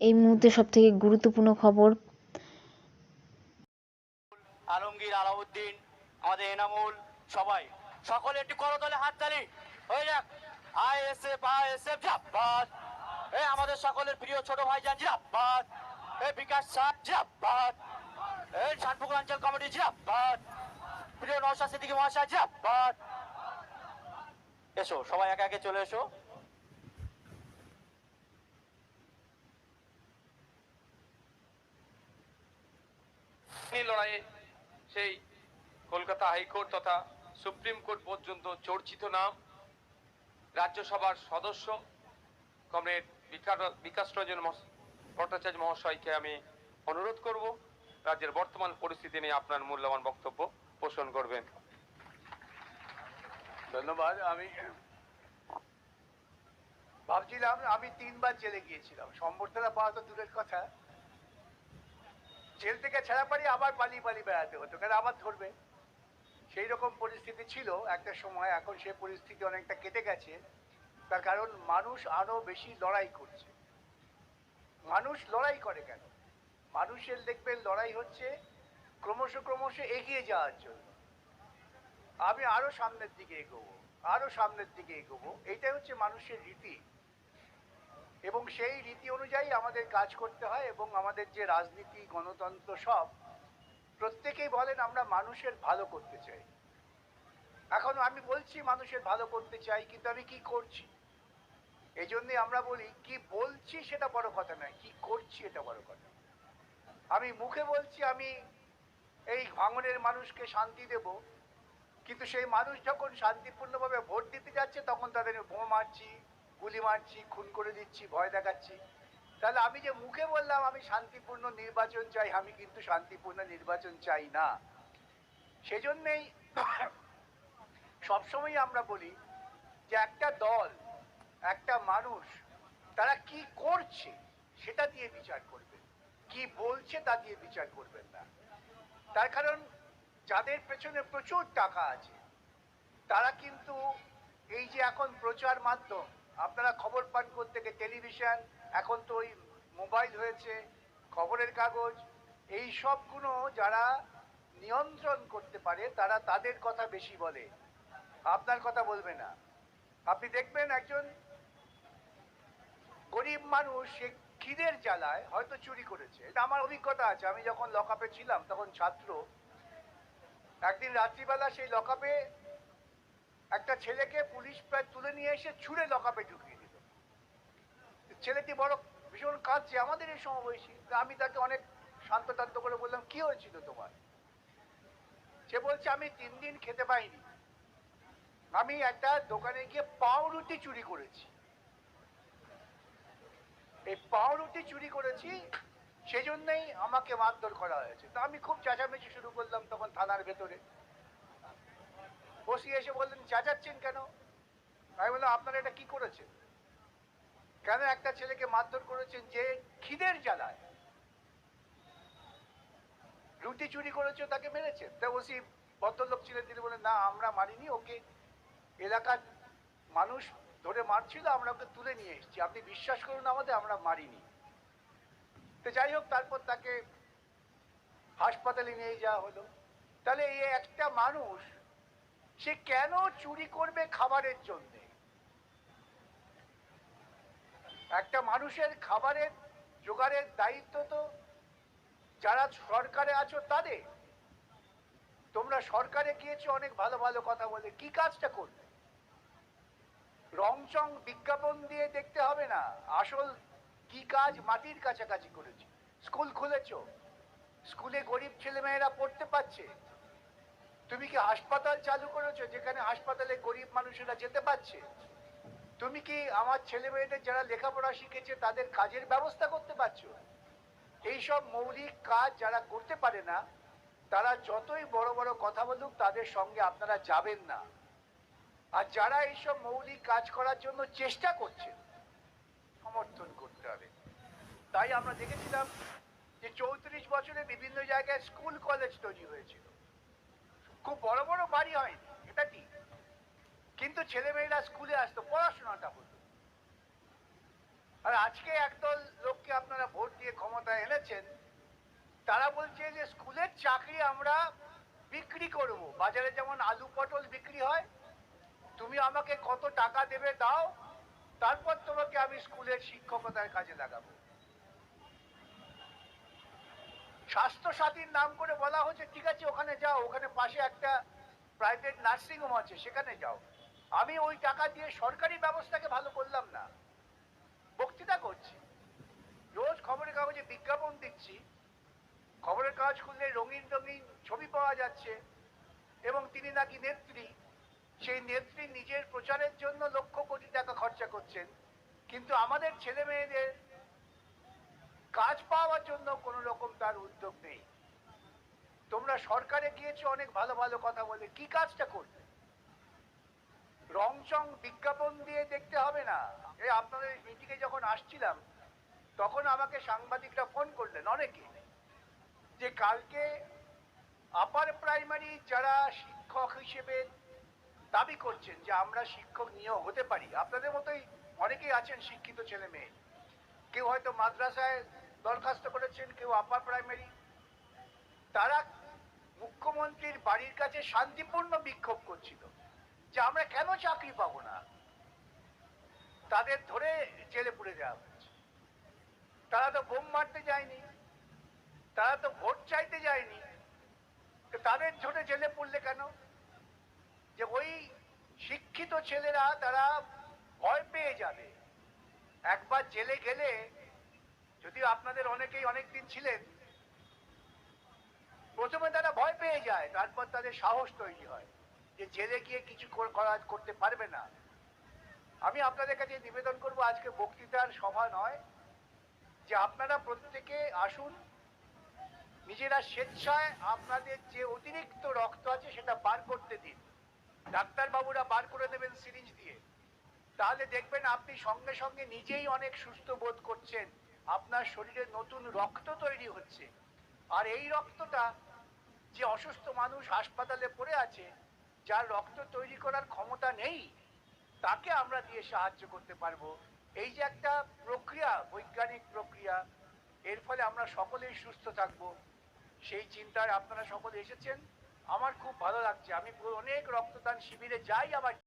এই মুহূর্তে সবথেকে গুরুত্বপূর্ণ খবর। আলমগীর আলাউদ্দিন, আমাদের এনামুল, সবাই। সকলে একটি করতলে হাততালি। হয়ে যাক। আইএসএফ আইএসএফ, জিন্দাবাদ। এই আমাদের সকলের প্রিয় ছোট ভাই ভাইজান, জিন্দাবাদ। এই বিকাশ স্যার জিন্দাবাদ। এই শানপুকুর অঞ্চল কমিটি, জিন্দাবাদ। প্রিয় নৌশা সিদ্দিকী মহাশয়, জিন্দাবাদ। এসো, সবাই একে একে চলে এসো। এই লড়াইয়ে সেই কলকাতা হাইকোর্ট তথা সুপ্রিম কোর্ট পর্যন্ত চর্চিত নাম, রাজ্যসভার সদস্য কমরেড বিকা- বিকাশ রঞ্জন ভট্টাচার্য মহাশয়কে আমি অনুরোধ করব, রাজ্যের বর্তমান পরিস্থিতি নিয়ে আপনার মূল্যবান বক্তব্য পোষণ করবেন। ধন্যবাদ, আমি ভাবছিলাম আমি তিনবার জেলে গিয়েছিলাম। সম্বর্ধনা পাওয়া তো দূরের কথা। জেল থেকে ছাড়া পারি আবার পালিয়ে পালিয়ে বেড়াতে হতো কারণ আবার ধরবে? সেই রকম পরিস্থিতি ছিল একটা সময়, এখন সে পরিস্থিতি অনেকটা কেটে গেছে। তার কারণ মানুষ আরও বেশি লড়াই করছে। মানুষ লড়াই করে কেন? মানুষের দেখবেন লড়াই হচ্ছে ক্রমশ ক্রমশ এগিয়ে যাওয়ার জন্য। আমি আরও সামনের দিকে এগোবো, আরও সামনের দিকে এগোবো এটাই হচ্ছে মানুষের রীতি। এবং সেই রীতি অনুযায়ী আমাদের কাজ করতে হয় এবং আমাদের যে রাজনীতি, গণতন্ত্র সব প্রত্যেকেই বলেন আমরা মানুষের ভালো করতে চাই। এখন আমি বলছি মানুষের ভালো করতে চাই, কিন্তু আমি কি করছি? এই জন্যে আমরা বলি, কি বলছি সেটা বড় কথা নয়, কি করছি এটা বড় কথা। আমি মুখে বলছি, আমি এই ভাঙনের মানুষকে শান্তি দেবো, কিন্তু সেই মানুষ যখন শান্তিপূর্ণভাবে ভোট দিতে যাচ্ছে, তখন তাদের বোমা মারছি গুলি মারছি, খুন করে দিচ্ছি, ভয় দেখাচ্ছি। তাহলে আমি যে মুখে বললাম আমি শান্তিপূর্ণ নির্বাচন চাই, আমি কিন্তু শান্তিপূর্ণ নির্বাচন চাই না। সেজন্যেই সবসময় আমরা বলি যে একটা দল, একটা মানুষ, তারা কি করছে সেটা দিয়ে বিচার করবেন কি বলছে তা দিয়ে বিচার করবেন না। তার কারণ যাদের পেছনে প্রচুর টাকা আছে, তারা কিন্তু এই যে এখন প্রচার মাধ্যম আপনারা খবর পান গিয়ে টেলিভিশন, এখন তো ওই মোবাইল হয়েছে, খবরের কাগজ, এই সবগুলো যারা নিয়ন্ত্রণ করতে পারে, তারা তাদের কথা বেশি বলে। আপনার কথা বলবে না। আপনি দেখবেন একজন গরিব মানুষ, সে খিদের জ্বালায়, হয়তো চুরি করেছে। এটা আমার অভিজ্ঞতা আছে। আমি যখন লকআপে ছিলাম, তখন ছাত্র, একদিন রাত্রিবেলা সেই লকআপে একটা ছেলেকে পুলিশ প্রায় তুলে নিয়ে এসে ছুঁড়ে লকাপে ঢুকিয়ে দিল। ছেলেটি বড় ভীষণ কাঁদছে, আমাদের এই সমবয়সী? আমি তাকে অনেক শান্ত টান্ত করে বললাম, কি হয়েছিল তোমার? সে বলছে, আমি তিন দিন খেতে পাইনি। আমি একটা দোকানে গিয়ে পাউরুটি চুরি করেছি। এই পাউরুটি চুরি করেছি, সেজন্যই আমাকে মারধর করা হয়েছে। তা আমি খুব চেঁচামেচি শুরু করলাম তখন থানার ভেতরে। বসিয়ে এসে বললেন, চেঁচাচ্ছেন কেন? আমি বললাম, আপনারা এটা কি করেছেন? কেন একটা ছেলেকে মারধর করেছেন যে খিদের জ্বালায়? রুটি চুরি করেছে তাকে মেরেছেন? তা ওসি ভদ্রলোক ছিলেন, তিনি বলেন না, আমরা মারিনি, ওকে এলাকার মানুষ ধরে মারছিল, আমরা ওকে তুলে নিয়ে এসেছি। আপনি বিশ্বাস করুন আমাদের, আমরা মারিনি। তো যাই হোক, তারপর তাকে হাসপাতালে নিয়ে যাওয়া হলো। তাহলে এই একটা মানুষ সে কেন চুরি করবে খাবারের জন্য? একটা মানুষের খাবারের জোগাড়ের দায়িত্ব তো যারা সরকারে আছো তাদের। তোমরা সরকারে গিয়েছো, অনেক ভালো ভালো কথা বলে। কি কাজটা করবে? রংচং বিজ্ঞাপন দিয়ে দেখতে হবে না। আসল কি কাজ? মাটির কাছাকাছি করেছি। স্কুল খুলেছ। স্কুলে গরিব ছেলেমেয়েরা পড়তে পারছে। তুমি কি হাসপাতাল চালু করেছ যেখানে হাসপাতালে গরিব মানুষেরা যেতে পারছে? তুমি কি আমার ছেলে মেয়েদের যারা লেখাপড়া শিখেছে তাদের কাজের ব্যবস্থা করতে পারছ? এইসব মৌলিক কাজ যারা করতে পারে না, তারা যতই বড় বড় কথা বলুক, তাদের সঙ্গে আপনারা যাবেন না। আর যারা এইসব মৌলিক কাজ করার জন্য চেষ্টা করছে, সমর্থন করতে হবে। তাই আমরা দেখেছিলাম যে চৌত্রিশ বছরে বিভিন্ন জায়গায় স্কুল কলেজ তৈরি হয়েছিল। খুব বড় বড় বাড়ি হয় এটা ঠিক। কিন্তু ছেলেমেয়েরা স্কুলে আসতো, পড়াশোনাটা হতো। আর আজকে একদল লোককে আপনারা ভোট দিয়ে ক্ষমতা এনেছেন, তারা বলছে যে স্কুলের চাকরি আমরা বিক্রি করব। বাজারে যেমন আলু পটল বিক্রি হয়, তুমি আমাকে কত টাকা দেবে দাও, তারপর তোমাকে আমি স্কুলের শিক্ষকতার কাজে লাগাবো। স্বাস্থ্য সাথীর নাম করে বলা হচ্ছে ঠিক আছে, ওখানে যাও, ওখানে পাশে একটা প্রাইভেট নার্সিং হোম আছে, সেখানে যাও। আমি ওই টাকা দিয়ে সরকারি ব্যবস্থাকে ভালো করলাম না। বক্তৃতা করছি। রোজ খবরের কাগজে বিজ্ঞাপন দিচ্ছি। খবরের কাগজ খুললে রঙিন রঙিন ছবি পাওয়া যাচ্ছে, এবং তিনি নাকি নেত্রী। সেই নেত্রী নিজের প্রচারের জন্য লক্ষ কোটি টাকা খরচা করছেন। কিন্তু আমাদের ছেলে মেয়েদের কাজ পাওয়ার জন্য কোনো রকম তার উদ্যোগ নেই। তোমরা সরকারে গিয়েছো, অনেক ভালো ভালো কথা বলে। কি কাজটা করবে? রং চং বিজ্ঞাপন দিয়ে দেখতে হবে না। এই আপনাদের মিটিংয়ে যখন আসছিলাম, তখন আমাকে সাংবাদিকরা ফোন করলেন অনেকে, যে কালকে আপার প্রাইমারি যারা শিক্ষক হিসেবে দাবি করছেন যে আমরা শিক্ষক নিয়েও হতে পারি, আপনাদের মতোই অনেকেই আছেন শিক্ষিত ছেলে মেয়ে। কেউ হয়তো মাদ্রাসায় দরখাস্ত করেছেন কেউ আপার প্রাইমারি তারা মুখ্যমন্ত্রীর বাড়ির কাছে শান্তিপূর্ণ বিক্ষোভ করছিল যে আমরা কেন চাকরি পাবো না? তাদের ধরে জেলে পুড়ে দেওয়া হয়েছে। তারা তো বোম মারতে যায়নি, তারা তো ভোট চাইতে যায়নি। তাদের ধরে জেলে পড়লে কেন? যে ওই শিক্ষিত ছেলেরা তারা ভয় পেয়ে যাবে। একবার জেলে গেলে যদিও আপনাদের অনেকেই অনেকদিন ছিলেন, প্রথমে তারা ভয় পেয়ে যায়, তারপর তাদের সাহস তৈরি হয় যে জেলে গিয়ে কিছু করা করতে পারবে না। আমি আপনাদের কাছে নিবেদন করব, আজকে বক্তৃতার সভা নয়, যে আপনারা প্রত্যেকে আসুন, নিজেরা স্বেচ্ছায় আপনাদের যে অতিরিক্ত রক্ত আছে সেটা বার করতে দিন। ডাক্তারবাবুরা বার করে দেবেন সিরিঞ্জ দিয়ে। তাহলে দেখবেন আপনি সঙ্গে সঙ্গে নিজেই অনেক সুস্থ বোধ করছেন। আপনার শরীরে নতুন রক্ত তৈরি হচ্ছে। আর এই রক্তটা যে অসুস্থ মানুষ হাসপাতালে পড়ে আছে, যার রক্ত তৈরি করার ক্ষমতা নেই, তাকে আমরা দিয়ে সাহায্য করতে পারব। এই যে একটা প্রক্রিয়া, বৈজ্ঞানিক প্রক্রিয়া, এর ফলে আমরা সকলেই সুস্থ থাকব। সেই চিন্তায় আপনারা সকলে এসেছেন। আমার খুব ভালো লাগছে। আমি অনেক রক্তদান শিবিরে যাই আবার